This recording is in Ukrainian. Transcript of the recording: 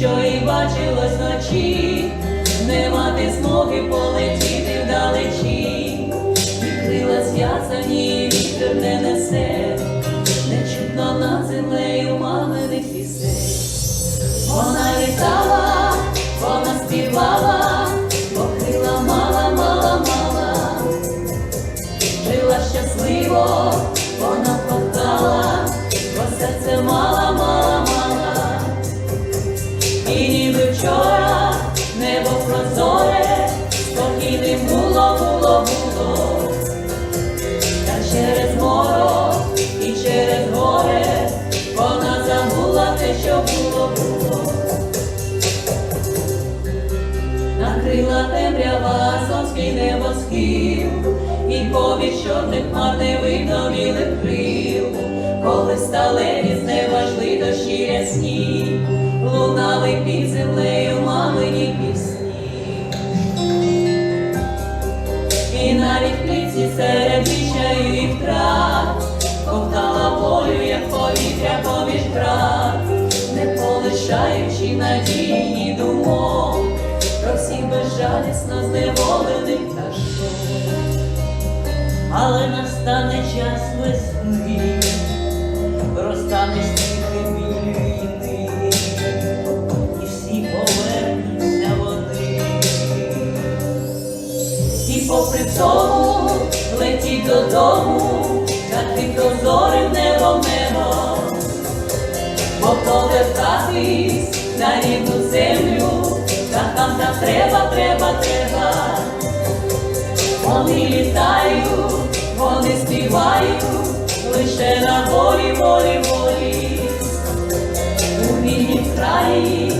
що і бачилось вночі, не мати змоги полетіти вдалечі, і крила зв'язані, вітер не несе, не чутно над землею маминих пісень. Вона літала, вона співала, покрила мала, мала, мала, жила щасливо, що було, було. Накрила темрява сонський небосхил, і повіч чорних хмар не видно білих крил, коли сталеві з неба дощі рясні, лунали під землею мамині пісні. І навіть птиці серед вічаю і втрат Ковтала волю, як повітря поміж брат, не полишаючи надії думок, про всіх безжалісно зневолених пташок. Але настане час весни, розтане сніг біль війни, і всі повернуться вони. І попри тому летіть додому, та ти прозорим небо, бо повертатись на рідну землю, та там нам треба, треба, треба. Вони літають, вони співають, лише на волі, волі, волі. У вільній краї.